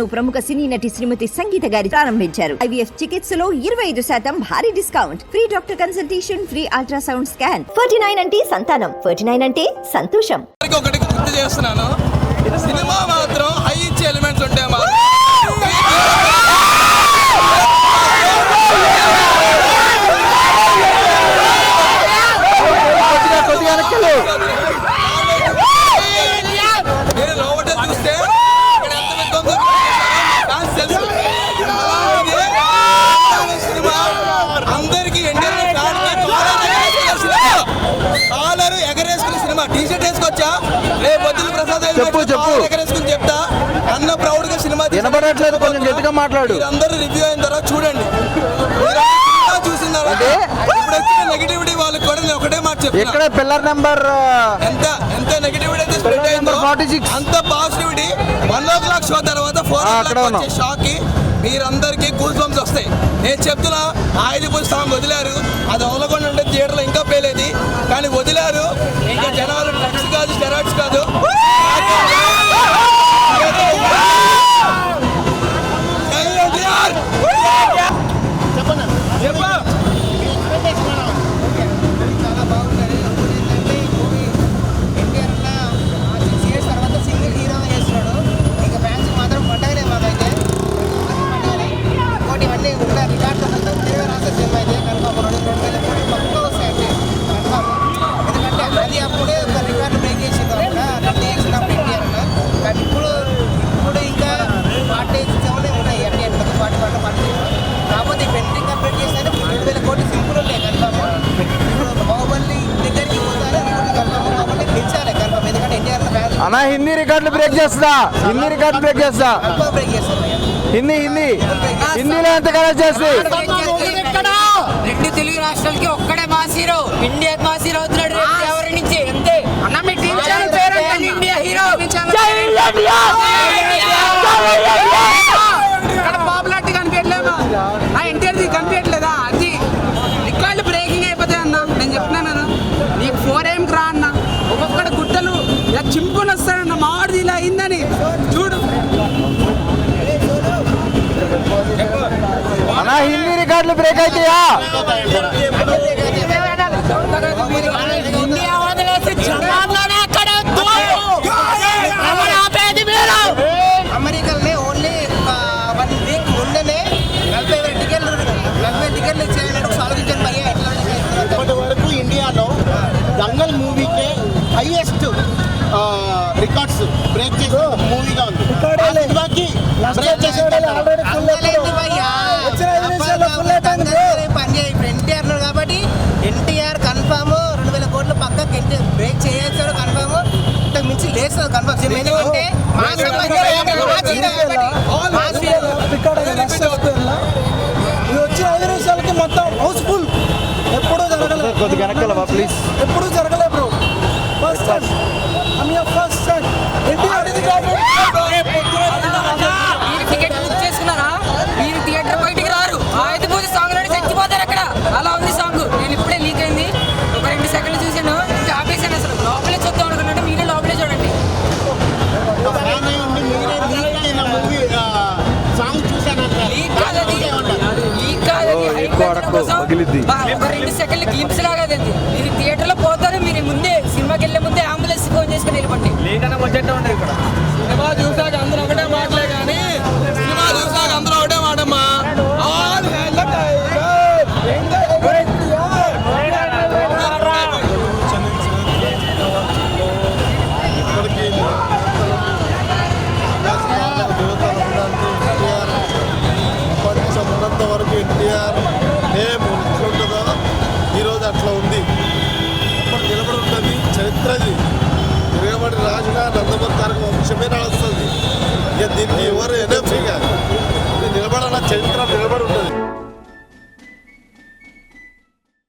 ప్రముఖ సినీ నటి శ్రీమతి సంగీత గారి ప్రారంభించారు. ఐవీఎఫ్ చికిత్సలో ఇరవై ఐదు శాతం భారీ discount. Free doctor consultation free ultrasound scan. Forty nine అంటే సంతానం. ఫోర్టీ నైన్ అంటే సంతోషం. అందరికీ ఒకటి గుర్తు చేస్తున్నాను. సినిమా మాత్రం హై ఇచ్చే ఎలిమెంట్స్ ఉంటాయి మాత్రం మీరు లోపల చూస్తే ఇక్కడ ఎంత విధ్వంసం చేశారో నాకు తెలుసు. అలాంటిదే సినిమా అందరికీ ఎన్టీఆర్ ఫ్యాన్కి కాలర్ ఎగరేసుకున్న సినిమా. టీ షర్ట్ వేసుకొచ్చా? రేపు వద్దులు ప్రసాద్ చెప్పు, చెప్పు. ఎగరేసుకుని చెప్తా. అన్న ప్రౌడ్గా సినిమా. వినపడట్లేదు, కొంచెం గట్టిగా మాట్లాడు. మీరందరూ రివ్యూ అయిన తర్వాత చూడండి. చూసిన తర్వాత నెగిటివిటీ వాళ్ళకి కూడా నేను ఒకటే మాట ఇక్కడ చెప్తున్నా పిల్లర్ నెంబర్ ఎంత ఎంత నెగిటివిటీ అయితే స్ప్రెడ్ అయిందో number 46. అంత positivity one o'clock show తర్వాత ఫోర్ ఓ క్లాక్ షాక్ మీరందరికీ కూల్ బంప్స్ వస్తాయి. నేను చెప్తున్నా ఆయుధ పుస్తకం వదిలారు. అది వదలకుండా ఉంటే థియేటర్లో ఇంకా పేలేది కానీ వదిలారు. అన్నా హిందీ రికార్డులు బ్రేక్ చేస్తా. హిందీ రికార్డు బ్రేక్ చేస్తా. హిందీ హిందీ. హిందీలో ఎంత కలెక్ట్ చేస్తే రెండు తెలుగు రాష్ట్రాలకి ఒక్కడే మాస్ ఇండియా మాస్ అవుతున్నాడు ఎవరి నుంచి? అంతే ఇలా చింపుని వస్తాడన్న మామిడిది ఇలా అయిందని. చూడు. హిందీ రికార్డులు బ్రేక్ అమెరికాలోనే ఓన్లీ వన్ వీక్ ముందనే నలభై వేల టికెట్లు నలభై టికెట్లు ఇచ్చేయాలని ఎట్లా? వరకు ఇండియాలో దంగల్ మూవీకే హైయెస్ట్ రికార్డ్స్ బ్రేక్ చేసిన మూవీగా ఉంది బ్రేక్ పని ఎన్టీఆర్ కాబట్టి ఎన్టీఆర్ కన్ఫామ్ రెండు వేల కోట్ల పక్కకి బ్రేక్ చేసేస్తాడు కన్ఫామ్ ఇంతకు మించి ఎందుకంటే వచ్చి ఐదు నిమిషాలకి మొత్తం హౌస్ఫుల్. ఎప్పుడూ జరగలేదు కొద్దిగా వెనకాల ప్లీజ్ ఎప్పుడూ జరగలేదు బ్రో ఫస్ట్ వెళ్ళిపోండి సినిమా చూసాక